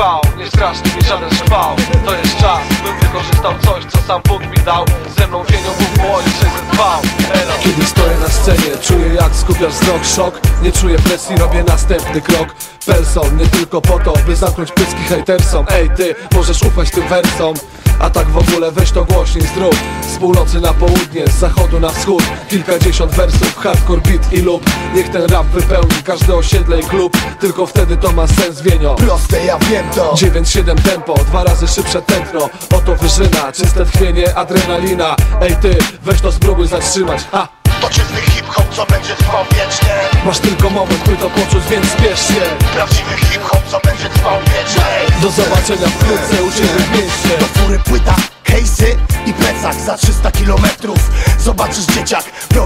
trwał. Nie straszny mi żaden szwał. To jest czas, bym wykorzystał coś, co sam Bóg mi dał. Ze mną wienią Bóg 602 Elo Kiedy stoję na scenie, czuję jak skupiasz wzrok Szok, nie czuję presji, robię następny krok. Pelson, nie tylko po to, by zamknąć pyski hejtersom. Ej ty, możesz ufać tym wersom a tak w ogóle weź to głośniej zrób. Z północy na południe, z zachodu na wschód. Kilkadziesiąt wersów, hardcore beat i lub Niech ten rap wypełni każde osiedle i klub. Tylko wtedy to ma sens wienio. Proste, ja wiem to. 9-7 tempo, dwa razy szybsze tętno. Oto wyżyna, czyste tchnienie, adrenalina. Ej ty, weź to spróbuj zatrzymać, ha! To czysty hip-hop, co będzie trwał wiecznie. Masz tylko moment, by to poczuć, więc spiesz się. Prawdziwy hip-hop, co będzie trwał wiecznie. Do zobaczenia wkrótce u ciebie w mieście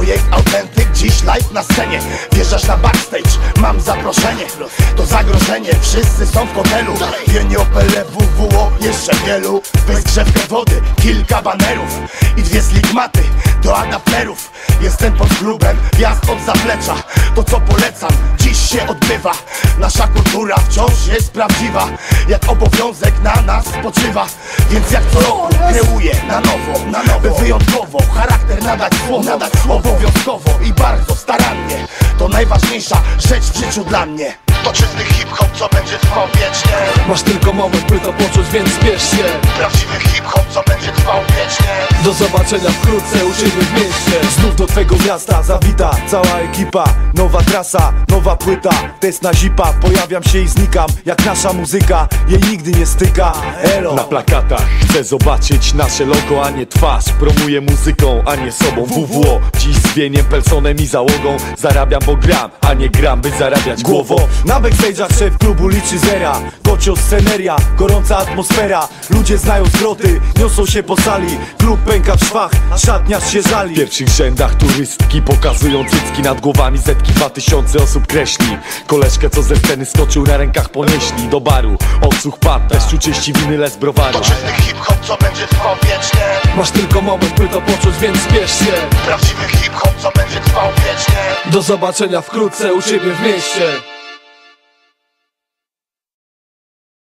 projekt autentyk, dziś live na scenie. Wjeżdżasz na backstage, mam zaproszenie. To zagrożenie, wszyscy są w hotelu. Jeniopele, WWO, jeszcze wielu. Weź wody, kilka banerów I dwie sligmaty do adapterów. Jestem pod klubem, wjazd od zaplecza. To co polecam, dziś się odbywa. Nasza kultura wciąż jest prawdziwa. Jak obowiązek na nas spoczywa. Więc jak co roku kreuję na nowo, na nowo. By wyjątkowo charakter nadać słowo, nadać słowo. Obowiązkowo i bardzo starannie. To najważniejsza rzecz w życiu dla mnie. To czysty hip-hop, co będzie trwał wiecznie. Masz tylko moment, by to poczuć, więc spiesz się. Prawdziwy hip-hop, co będzie trwał wiecznie. Do zobaczenia wkrótce u ciebie w mieście. Znów do twego miasta zawita cała ekipa Nowa trasa, nowa płyta, test na zipa Pojawiam się i znikam, jak nasza muzyka Jej nigdy nie styka, elo. Na plakatach chcę zobaczyć nasze logo, a nie twarz. Promuję muzyką, a nie sobą. WWO Dziś z wieniem, pelsonem i załogą. Zarabiam, bo gram, a nie gram, by zarabiać głową Na backstage'ach szef klubu liczy zera. Kocio sceneria, gorąca atmosfera. Ludzie znają zwroty, niosą się po sali. Klub pęka w szwach, szatniarz się W żali pierwszych rzędach turystki pokazują cycki nad głowami Setki, dwa tysiące osób kreśli. Koleżkę co ze sceny skoczył na rękach ponieśli Do baru, odsłuch padł, deszczu czyści winy z browaru hip-hop, co będzie trwał wiecznie? Masz tylko moment, by to poczuć, więc spiesz się. Prawdziwy hip-hop, co będzie trwał wiecznie? Do zobaczenia wkrótce u ciebie w mieście